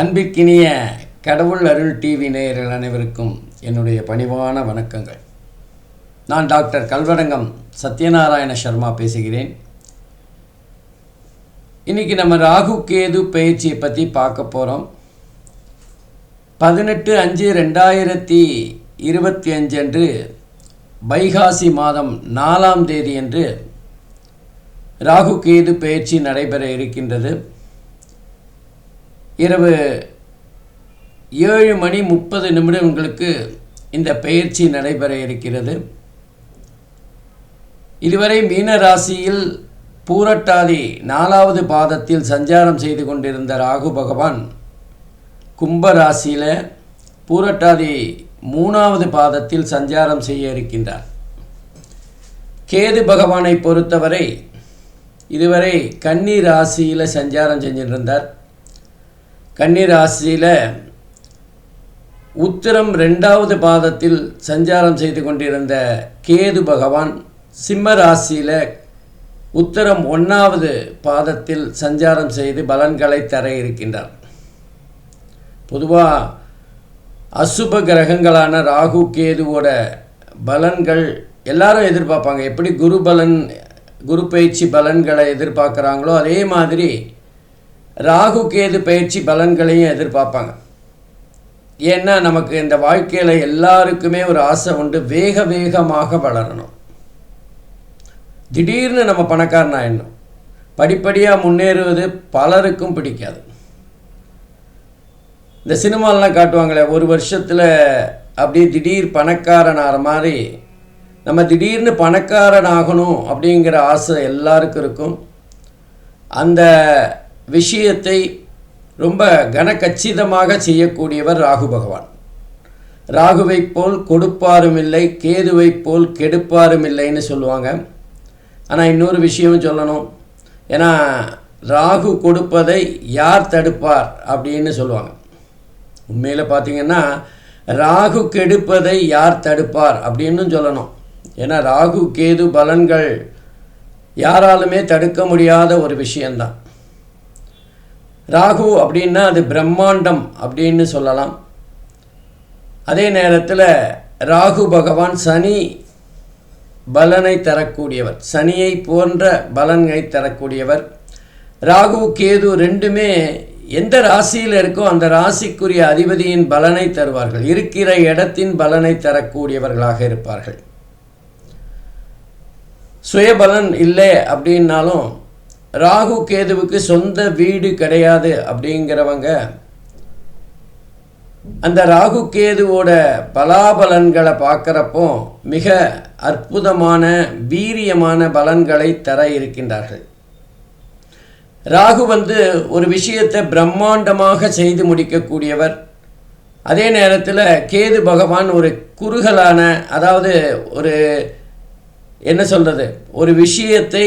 அன்பிற்கினிய கடவுள் அருள் டிவி நேயர்கள் அனைவருக்கும் என்னுடைய பணிவான வணக்கங்கள். நான் டாக்டர் கல்வரங்கம் சத்யநாராயண சர்மா பேசுகிறேன். இன்றைக்கி நம்ம ராகு கேது பயிற்சியை பற்றி பார்க்க போகிறோம் பதினெட்டு அஞ்சு ரெண்டாயிரத்தி இருபத்தி அஞ்சு அன்று வைகாசி மாதம் நாலாம் தேதி அன்று ராகு கேது பயிற்சி நடைபெற இருக்கின்றது. இரவு ஏழு மணி முப்பது நிமிடங்களுக்கு இந்த பயிற்சி நடைபெற இருக்கிறது. இதுவரை மீன ராசியில் பூரட்டாதி நாலாவது பாதத்தில் சஞ்சாரம் செய்து கொண்டிருந்த ராகு பகவான் கும்ப ராசியில் பூரட்டாதி மூணாவது பாதத்தில் சஞ்சாரம் செய்ய இருக்கின்றார். கேது பகவானை பொறுத்தவரை இதுவரை கன்னி ராசியில் சஞ்சாரம் செஞ்சிருந்தார். கன்னிராசியில் உத்திரம் ரெண்டாவது பாதத்தில் சஞ்சாரம் செய்து கொண்டிருந்த கேது பகவான் சிம்ம ராசியில் உத்தரம் ஒன்றாவது பாதத்தில் சஞ்சாரம் செய்து பலன்களை தர இருக்கின்றார். பொதுவாக அசுப கிரகங்களான ராகு கேதுவோட பலன்கள் எல்லாரும் எதிர்பார்ப்பாங்க. எப்படி குரு பலன் குரு பயிற்சி பலன்களை எதிர்பார்க்குறாங்களோ அதே மாதிரி ராகு கேது பயிற்சி பலன்களையும் எதிர்பார்ப்பாங்க. ஏன்னா நமக்கு இந்த வாழ்க்கையில் எல்லாருக்குமே ஒரு ஆசை உண்டு. வேக வேகமாக வளரணும். திடீர்னு நம்ம பணக்காரன் ஆயிடணும். படிப்படியாக முன்னேறுவது பலருக்கும் பிடிக்காது. இந்த சினிமாலெலாம் காட்டுவாங்களே ஒரு வருஷத்தில் அப்படியே திடீர் பணக்காரன் ஆகிற மாதிரி நம்ம திடீர்னு பணக்காரன் ஆகணும் அப்படிங்கிற ஆசை எல்லாருக்கும் இருக்கும். அந்த விஷயத்தை ரொம்ப கனக்கச்சிதமாக செய்யக்கூடியவர் ராகு பகவான். ராகுவைப் போல் கொடுப்பாரும் இல்லை கேதுவைப் போல் கெடுப்பாரும் இல்லைன்னு சொல்லுவாங்க. ஆனால் இன்னொரு விஷயம் சொல்லணும். ஏன்னா ராகு கொடுப்பதை யார் தடுப்பார் அப்படின்னு சொல்லுவாங்க. உண்மையில் பார்த்தீங்கன்னா ராகு கெடுப்பதை யார் தடுப்பார் அப்படின்னு சொல்லணும். ஏன்னா ராகு கேது பலன்கள் யாராலுமே தடுக்க முடியாத ஒரு விஷயந்தான் ராகு அப்படின்னா அது பிரம்மாண்டம் அப்படின்னு சொல்லலாம். அதே நேரத்தில் ராகு பகவான் சனி பலனை தரக்கூடியவர். சனியை போன்ற பலனை தரக்கூடியவர். ராகு கேது ரெண்டுமே எந்த ராசியில் இருக்கோ அந்த ராசிக்குரிய அதிபதியின் பலனை தருவார்கள். இருக்கிற இடத்தின் பலனை தரக்கூடியவர்களாக இருப்பார்கள். சுயபலன் இல்லை அப்படின்னாலும் ராகு கேதுவுக்கு சொந்த வீடு கிடையாது அப்படிங்கிறவங்க அந்த ராகு கேதுவோட பலாபலன்களை பார்க்குறப்போ மிக அற்புதமான வீரியமான பலன்களை தர இருக்கின்றார்கள். ராகு வந்து ஒரு விஷயத்தை பிரம்மாண்டமாக செய்து முடிக்கக்கூடியவர். அதே நேரத்தில் கேது பகவான் ஒரு குறுகலான அதாவது ஒரு என்ன சொல்கிறது ஒரு விஷயத்தை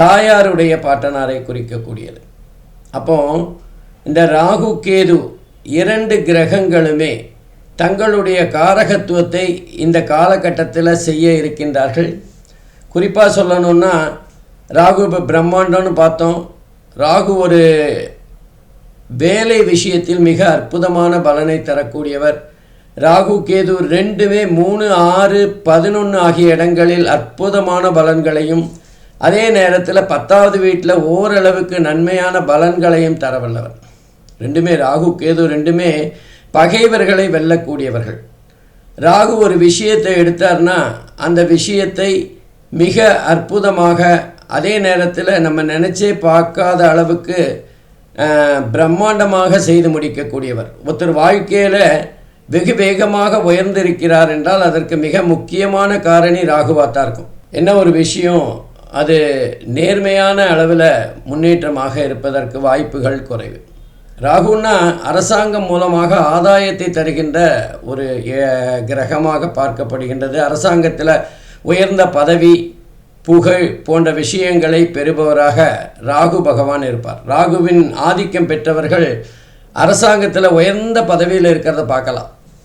தாயாருடைய பாட்டனாரை குறிக்கக்கூடியது. அப்போ இந்த ராகு கேது இரண்டு கிரகங்களுமே தங்களுடைய காரகத்துவத்தை இந்த காலகட்டத்தில் செய்ய இருக்கின்றார்கள். குறிப்பாக சொல்லணுன்னா ராகு இப்போ பிரம்மாண்டம்னு பார்த்தோம். ராகு ஒரு வேலை விஷயத்தில் மிக அற்புதமான பலனை தரக்கூடியவர். ராகு கேது ரெண்டுமே மூணு ஆறு பதினொன்று ஆகிய இடங்களில் அற்புதமான பலன்களையும் அதே நேரத்தில் பத்தாவது வீட்டில் ஓரளவுக்கு நன்மையான பலன்களையும் தரவல்லவர். ரெண்டுமே ராகு கேது ரெண்டுமே பகைவர்களை வெல்லக்கூடியவர்கள். ராகு ஒரு விஷயத்தை எடுத்தார்னா அந்த விஷயத்தை மிக அற்புதமாக அதே நேரத்தில் நம்ம நினச்சே பார்க்காத அளவுக்கு பிரம்மாண்டமாக செய்து முடிக்கக்கூடியவர். ஒருத்தர் வாழ்க்கையில் வெகு வேகமாக உயர்ந்திருக்கிறார் என்றால் அதற்கு மிக முக்கியமான காரணி ராகுவாத்தான் இருக்கும். என்ன ஒரு விஷயம்? அது நேர்மையான அளவில் முன்னேற்றமாக இருப்பதற்கு வாய்ப்புகள் குறைவு. ராகுன்னா அரசாங்கம் மூலமாக ஆதாயத்தை தருகின்ற ஒரு கிரகமாக பார்க்கப்படுகின்றது. அரசாங்கத்தில் உயர்ந்த பதவி புகழ் போன்ற விஷயங்களை பெறுபவராக ராகு பகவான் இருப்பார். ராகுவின் ஆதிக்கம் பெற்றவர்கள் அரசாங்கத்தில் உயர்ந்த பதவியில் இருக்கிறத பார்க்கலாம்.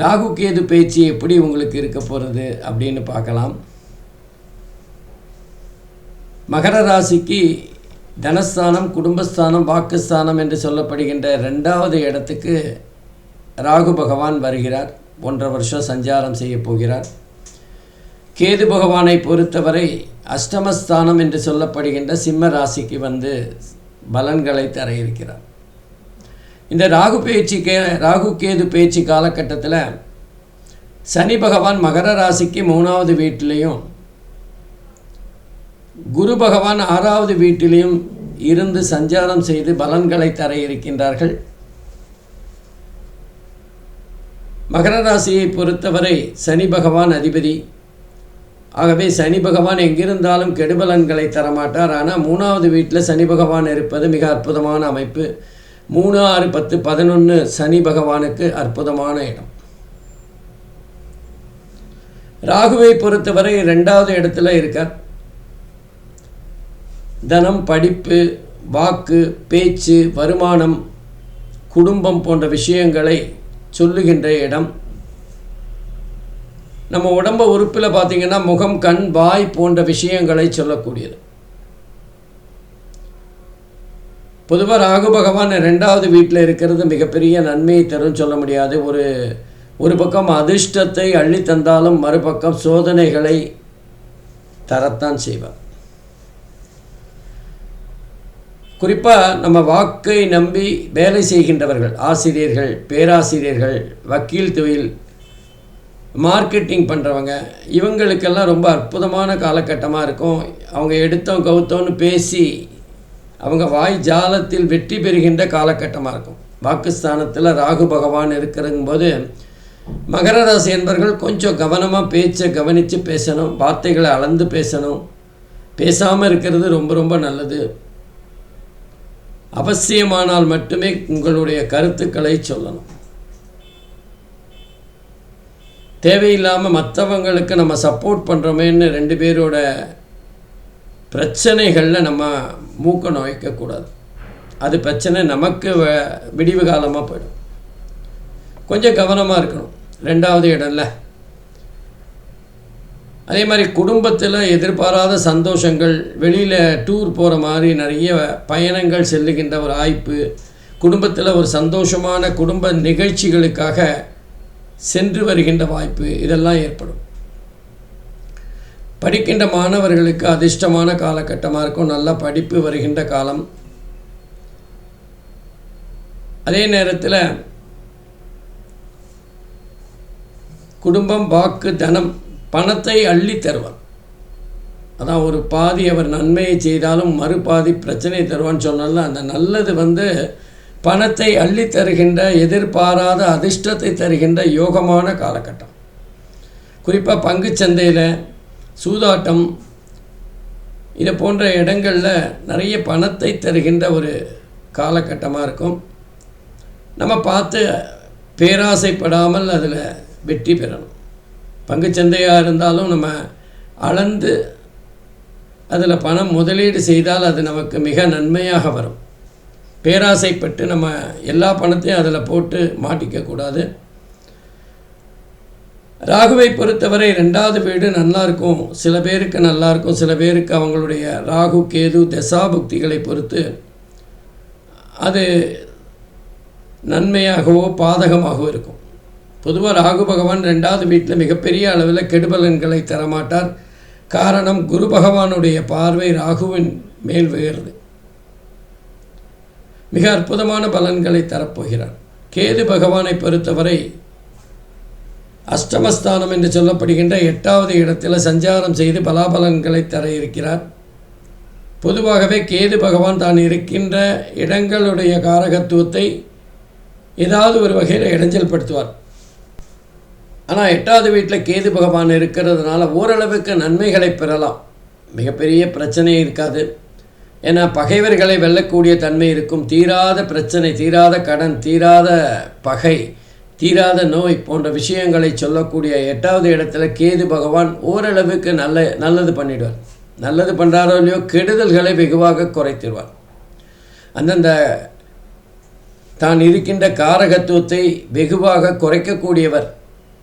ராகு கேது பேச்சு எப்படி உங்களுக்கு இருக்க போகிறது அப்படின்னு பார்க்கலாம். மகர ராசிக்கு தனஸ்தானம் குடும்பஸ்தானம் வாக்குஸ்தானம் என்று சொல்லப்படுகின்ற ரெண்டாவது இடத்துக்கு ராகு பகவான் வருகிறார். ஒன்றரை வருஷம் சஞ்சாரம் செய்ய போகிறார். கேது பகவானை பொறுத்தவரை அஷ்டமஸ்தானம் என்று சொல்லப்படுகின்ற சிம்ம ராசிக்கு வந்து பலன்களை தர இருக்கிறார். இந்த ராகு பேச்சு கே ராகு கேது பேச்சு காலகட்டத்தில் சனி பகவான் மகர ராசிக்கு மூணாவது வீட்டிலையும் குரு பகவான் ஆறாவது வீட்டிலையும் இருந்து சஞ்சாரம் செய்து பலன்களை தர இருக்கின்றார்கள். மகர ராசியை பொறுத்தவரை சனி பகவான் அதிபதி. ஆகவே சனி பகவான் எங்கிருந்தாலும் கெடுபலன்களை தரமாட்டார். ஆனால் மூணாவது வீட்டில் சனி பகவான் இருப்பது மிக அற்புதமான அமைப்பு. மூணு ஆறு பத்து பதினொன்று சனி பகவானுக்கு அற்புதமான இடம். ராகுவை பொறுத்தவரை ரெண்டாவது இடத்துல இருக்கார். தனம் படிப்பு வாக்கு பேச்சு வருமானம் குடும்பம் போன்ற விஷயங்களை சொல்லுகின்ற இடம். நம்ம உடம்ப உறுப்பில் பார்த்தீங்கன்னா முகம் கண் வாய் போன்ற விஷயங்களை சொல்லக்கூடியது. பொதுவாக ராகு பகவான் ரெண்டாவது வீட்டில் இருக்கிறது மிகப்பெரிய நன்மையை தரும் சொல்ல முடியாது. ஒரு ஒரு பக்கம் அதிர்ஷ்டத்தை அள்ளி தந்தாலும் மறுபக்கம் சோதனைகளை தரத்தான் செய்வார். குறிப்பாக நம்ம வாக்கை நம்பி வேலை செய்கின்றவர்கள் ஆசிரியர்கள் பேராசிரியர்கள் வக்கீல் தொழில் மார்க்கெட்டிங் பண்ணுறவங்க இவங்களுக்கெல்லாம் ரொம்ப அற்புதமான காலகட்டமாக இருக்கும். அவங்க எடுத்தோம் கவுத்தோன்னு பேசி அவங்க வாய் ஜாலத்தில் வெற்றி பெறுகின்ற காலகட்டமாக இருக்கும். வாக்குஸ்தானத்தில் ராகு பகவான் இருக்கிறங்கும்போது மகர ராசி என்பர்கள் கொஞ்சம் கவனமாக பேச்சை கவனித்து பேசணும் வார்த்தைகளை அளந்து பேசணும். பேசாமல் இருக்கிறது ரொம்ப ரொம்ப நல்லது. அவசியமானால் மட்டுமே உங்களுடைய கருத்துக்களை சொல்லணும். தேவையில்லாமல் மற்றவங்களுக்கு நம்ம சப்போர்ட் பண்ணுறோமேன்னு ரெண்டு பேரோட பிரச்சனைகளில் நம்ம மூக்க நுழைக்கக்கூடாது. அது பிரச்சனை நமக்கு வ- விடிவு காலமாக போயிடும். கொஞ்சம் கவனமாக இருக்கணும். ரெண்டாவது இடம்ல அதே மாதிரி குடும்பத்தில் எதிர்பாராத சந்தோஷங்கள் வெளியில் டூர் போகிற மாதிரி நிறைய பயணங்கள் செல்லுகின்ற ஒரு வாய்ப்பு குடும்பத்தில் ஒரு சந்தோஷமான குடும்ப நிகழ்ச்சிகளுக்காக சென்று வருகின்ற வாய்ப்பு இதெல்லாம் ஏற்படும். படிக்கின்ற மாணவர்களுக்கு அதிர்ஷ்டமான காலகட்டமாக இருக்கும். நல்ல படிப்பு வருகின்ற காலம். அதே நேரத்தில் குடும்பம் வாக்கு தனம் பணத்தை அள்ளி தருவார். அதான் ஒரு பாதி அவர் நன்மையை செய்தாலும் மறுபாதி பிரச்சனை தருவான்னு சொன்னால அந்த நல்லது வந்து பணத்தை அள்ளி தருகின்ற எதிர்பாராத அதிர்ஷ்டத்தை தருகின்ற யோகமான காலகட்டம். குறிப்பாக பங்குச்சந்தையில் சூதாட்டம் இது போன்ற இடங்களில் நிறைய பணத்தை தருகின்ற ஒரு காலகட்டமாக இருக்கும். நம்ம பார்த்து பேராசைப்படாமல் அதில் வெற்றி பெறணும். பங்குச்சந்தையாக இருந்தாலும் நம்ம அளந்து அதில் பணம் முதலீடு செய்தால் அது நமக்கு மிக நன்மையாக வரும். பேராசைப்பட்டு நம்ம எல்லா பணத்தையும் அதில் போட்டு மாட்டிக்கக்கூடாது. ராகுவை பொறுத்தவரை ரெண்டாவது வீடு நல்லா இருக்கும் சில பேருக்கு நல்லா இருக்கும் சில பேருக்கு அவங்களுடைய ராகு கேது தசாபுக்திகளை பொறுத்து அது நன்மையாகவோ பாதகமாகவோ இருக்கும். பொதுவாக ராகு பகவான் ரெண்டாவது வீட்டில் மிகப்பெரிய அளவில் கெடுபலன்களை தரமாட்டார். காரணம் குரு பகவானுடைய பார்வை ராகுவின் மேல் விழுகிறது மிக அற்புதமான பலன்களை தரப்போகிறார். கேது பகவானை பொறுத்தவரை அஷ்டமஸ்தானம் என்று சொல்லப்படுகின்ற எட்டாவது இடத்தில் சஞ்சாரம் செய்து பலாபலன்களை தர இருக்கிறார். பொதுவாகவே கேது பகவான் தான் இருக்கின்ற இடங்களுடைய காரகத்துவத்தை ஏதாவது ஒரு வகையில் இடைஞ்சல் படுத்துவார் ஆனால் எட்டாவது வீட்டில் கேது பகவான் இருக்கிறதுனால ஓரளவுக்கு நன்மைகளை பெறலாம். மிகப்பெரிய பிரச்சனை இருக்காது. ஏன்னா பகைவர்களை வெல்லக்கூடிய தன்மை இருக்கும். தீராத பிரச்சனை தீராத கடன் தீராத பகை தீராத நோய் போன்ற விஷயங்களை சொல்லக்கூடிய எட்டாவது இடத்துல கேது பகவான் ஓரளவுக்கு நல்ல நல்லது பண்ணிடுவார். நல்லது பண்ணுறாரோ இல்லையோ கெடுதல்களை வெகுவாக குறைத்திடுவார். அந்தந்த தான் இருக்கின்ற காரகத்துவத்தை வெகுவாக குறைக்கக்கூடியவர்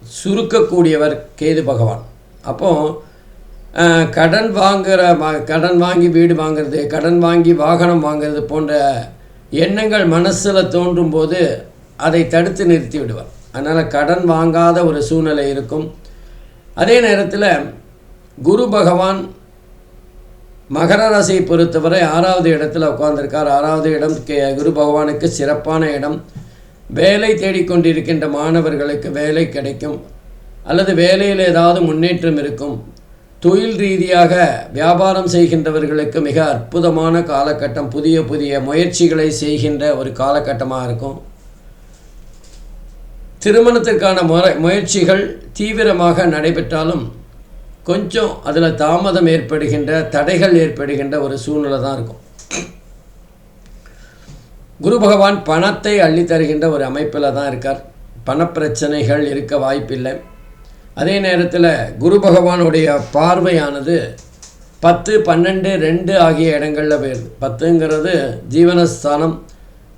சுருக்கக்கூடியவர் கேது பகவான். அப்போ கடன் வாங்குகிற கடன் வாங்கி வீடு வாங்குறது கடன் வாங்கி வாகனம் வாங்குறது போன்ற எண்ணங்கள் மனசில் தோன்றும் போது அதை தடுத்து நிறுத்தி விடுவார் அதனால் கடன் வாங்காத ஒரு சூழ்நிலை இருக்கும். அதே நேரத்தில் குரு பகவான் மகர ராசியை பொறுத்தவரை ஆறாவது இடத்துல உட்கார்ந்திருக்கார். ஆறாவது இடம் கே குரு பகவானுக்கு சிறப்பான இடம். வேலை தேடிக்கொண்டிருக்கின்ற மாணவர்களுக்கு வேலை கிடைக்கும். அல்லது வேலையில் ஏதாவது முன்னேற்றம் இருக்கும். தொழில் ரீதியாக வியாபாரம் செய்கின்றவர்களுக்கு மிக அற்புதமான காலகட்டம். புதிய புதிய முயற்சிகளை செய்கின்ற ஒரு காலகட்டமாக இருக்கும். திருமணத்திற்கான முறை முயற்சிகள் தீவிரமாக நடைபெற்றாலும் கொஞ்சம் அதில் தாமதம் ஏற்படுகின்ற தடைகள் ஏற்படுகின்ற ஒரு சூழ்நிலை தான் இருக்கும். குரு பகவான் பணத்தை அள்ளித்தருகின்ற ஒரு அமைப்பில் தான் இருக்கார். பணப்பிரச்சனைகள் இருக்க வாய்ப்பில்லை. அதே நேரத்தில் குரு பகவானுடைய பார்வையானது பத்து பன்னெண்டு ரெண்டு ஆகிய இடங்களில் போயிருது. பத்துங்கிறது ஜீவனஸ்தானம்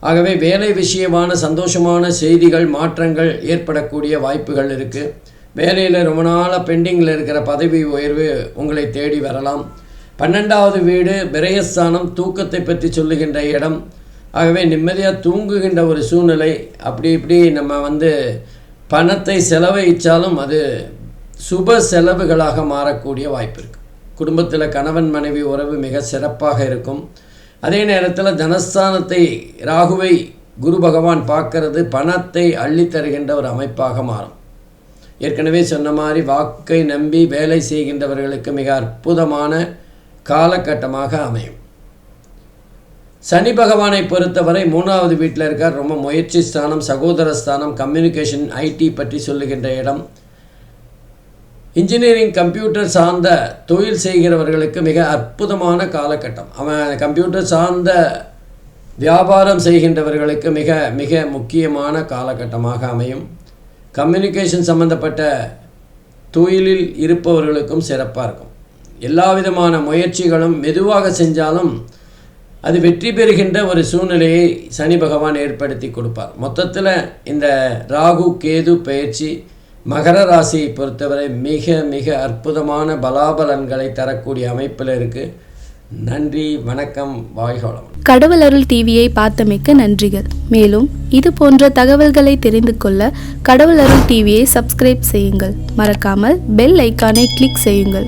ஆகவே வேலை விஷயமான சந்தோஷமான செய்திகள் மாற்றங்கள் ஏற்படக்கூடிய வாய்ப்புகள் இருக்குது வேலையில் ரொம்ப நாளாக பெண்டிங்கில் இருக்கிற பதவி உயர்வு உங்களை தேடி வரலாம். பன்னெண்டாவது வீடு விரயஸ்தானம் தூக்கத்தை பற்றி சொல்லுகின்ற இடம். ஆகவே நிம்மதியாக தூங்குகின்ற ஒரு சூழ்நிலை. அப்படி இப்படி நம்ம வந்து பணத்தை செலவழித்தாலும் அது சுப செலவுகளாக மாறக்கூடிய வாய்ப்பு இருக்குது குடும்பத்தில் கணவன் மனைவி உறவு மிக சிறப்பாக இருக்கும். அதே நேரத்தில் தனஸ்தானத்தை ராகுவை குரு பகவான் பார்க்கறது பணத்தை அள்ளி தருகின்ற ஒரு அமைப்பாக மாறும். ஏற்கனவே சொன்ன மாதிரி வாக்கை நம்பி வேலை செய்கின்றவர்களுக்கு மிக அற்புதமான காலகட்டமாக அமையும். சனி பகவானை பொறுத்தவரை மூணாவது வீட்டில் இருக்கார். ரொம்ப முயற்சி ஸ்தானம் சகோதர ஸ்தானம் கம்யூனிகேஷன் ஐடி பற்றி சொல்லுகின்ற இடம். இன்ஜினியரிங் கம்ப்யூட்டர் சார்ந்த தொழில் செய்கிறவர்களுக்கு மிக அற்புதமான காலகட்டம். அவன் கம்ப்யூட்டர் சார்ந்த வியாபாரம் செய்கின்றவர்களுக்கு மிக மிக முக்கியமான காலகட்டமாக அமையும். கம்யூனிகேஷன் சம்பந்தப்பட்ட தொழிலில் இருப்பவர்களுக்கும் சிறப்பாக இருக்கும். எல்லா விதமான முயற்சிகளும் மெதுவாக செஞ்சாலும் அது வெற்றி பெறுகின்ற ஒரு சூழ்நிலையை சனி பகவான் ஏற்படுத்தி கொடுப்பார். மொத்தத்தில் இந்த ராகு கேது பயிற்சி மகர ராசியை பொறுத்தவரை மிக மிக அற்புதமான பலாபலன்களை தரக்கூடிய அமைப்பில் இருக்குது நன்றி வணக்கம் வாய்கோளம் கடவுள் அருள் டிவியை பார்த்தமைக்க நன்றிகள். மேலும் இது போன்ற தகவல்களை தெரிந்து கொள்ள கடவுள் அருள் டிவியை சப்ஸ்கிரைப் செய்யுங்கள். மறக்காமல் பெல் ஐக்கானை கிளிக் செய்யுங்கள்.